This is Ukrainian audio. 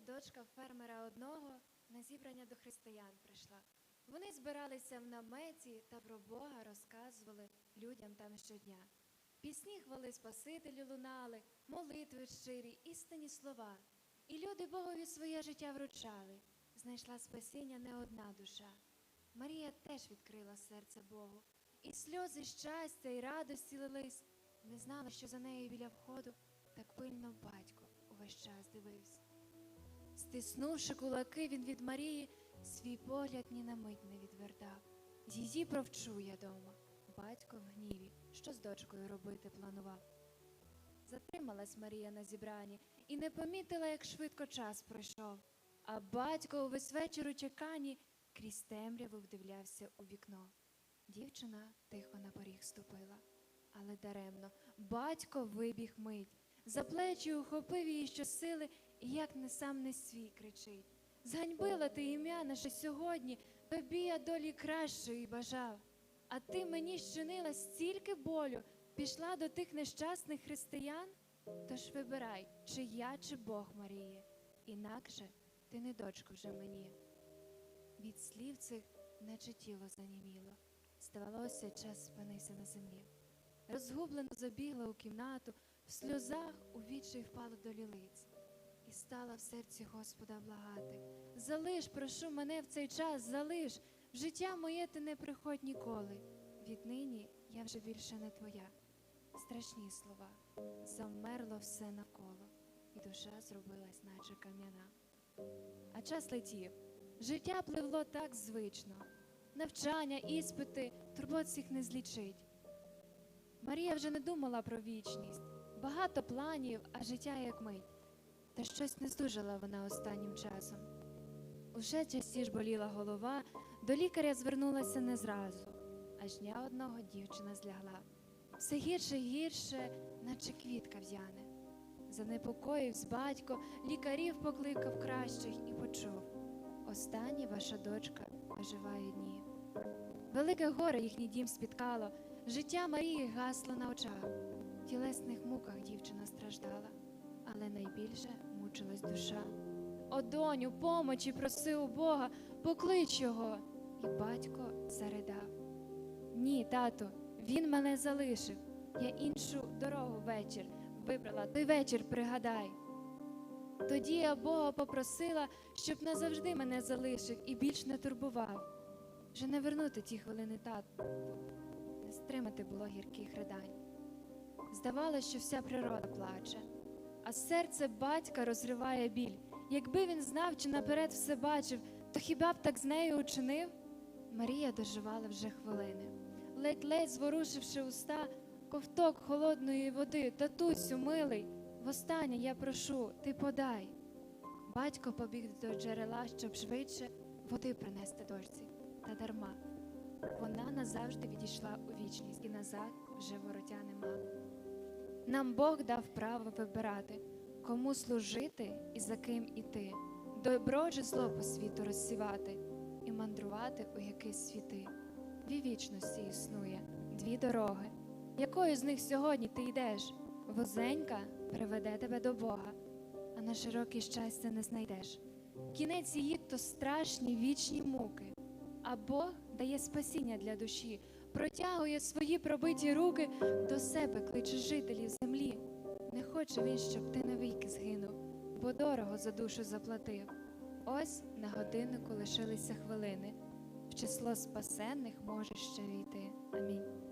Дочка фермера одного, на зібрання до християн прийшла. Вони збиралися в наметі та про Бога розказували людям там щодня. Пісні хвали Спасителю лунали, молитви щирі, істинні слова. І люди Богові своє життя вручали. Знайшла спасіння не одна душа. Марія теж відкрила серце Богу, і сльози щастя і радості лились. Не знала, що за нею біля входу так пильно батько увесь час дивився. Стиснувши кулаки, він від Марії свій погляд ні на мить не відвертав. Її провчу я дома. Батько в гніві, що з дочкою робити планував. Затрималась Марія на зібранні і не помітила, як швидко час пройшов. А батько увесь вечір у чеканні крізь темряву вдивлявся у вікно. Дівчина тихо на поріг ступила, але даремно батько вибіг мить, за плечі ухопив її щосили, і як не сам не свій кричить. Зганьбила ти ім'я наше сьогодні, тобі я долі кращої бажав. А ти мені щинила стільки болю, пішла до тих нещасних християн. Тож вибирай, чи я, чи Бог Маріє, інакше ти не дочка вже мені. Від слів цих, наче тіло заніміло, здавалося, час спинився на землі. Розгублено забігла у кімнату, в сльозах у відчай впала до лілиць. Стала в серці Господа благати. Залиш, прошу мене в цей час, залиш, життя моє ти не приходь ніколи. Віднині я вже більше не твоя. Страшні слова, завмерло все навколо, і душа зробилась, наче кам'яна. А час летів. Життя пливло так звично. Навчання, іспити, турбот всіх не злічить. Марія вже не думала про вічність, багато планів, а життя як мить. Та щось не здужала вона останнім часом. Уже частіш боліла голова, до лікаря звернулася не зразу, аж дня одного дівчина злягла. Все гірше гірше, наче квітка в'яне. Занепокоївсь батько, лікарів покликав кращих і почув. Останні ваша дочка виживає дні. Велике горе їхній дім спіткало, життя Марії гасло на очах. В тілесних муках дівчина страждала, але найбільше мучилась душа. О, доню, помочі проси у Бога, поклич його. І батько заридав. Ні, тату, він мене залишив. Я іншу дорогу вечір вибрала, той вечір пригадай. Тоді я Бога попросила, щоб назавжди мене залишив і більш не турбував. Вже не вернути ті хвилини тату, не стримати було гірких ридань. Здавалося, що вся природа плаче, а серце батька розриває біль. Якби він знав чи наперед все бачив, то хіба б так з нею учинив? Марія доживала вже хвилини, ледь-ледь зворушивши уста, ковток холодної води, татусю, милий, востаннє я прошу, ти подай. Батько побіг до джерела, щоб швидше води принести дочці, та дарма. Вона назавжди відійшла у вічність, і назад вже воротя нема. Нам Бог дав право вибирати, кому служити і за ким іти, добро чи зло по світу розсівати і мандрувати у якісь світи. Дві вічності існує, дві дороги. Якою з них сьогодні ти йдеш? Возенька приведе тебе до Бога, а на широке щастя не знайдеш. Кінець її то страшні вічні муки, а Бог дає спасіння для душі, протягує свої пробиті руки до себе, кличе жителів землі. Не хоче він, щоб ти навіки згинув, бо дорого за душу заплатив. Ось на годиннику лишилися хвилини. В число спасенних можеш ще війти. Амінь.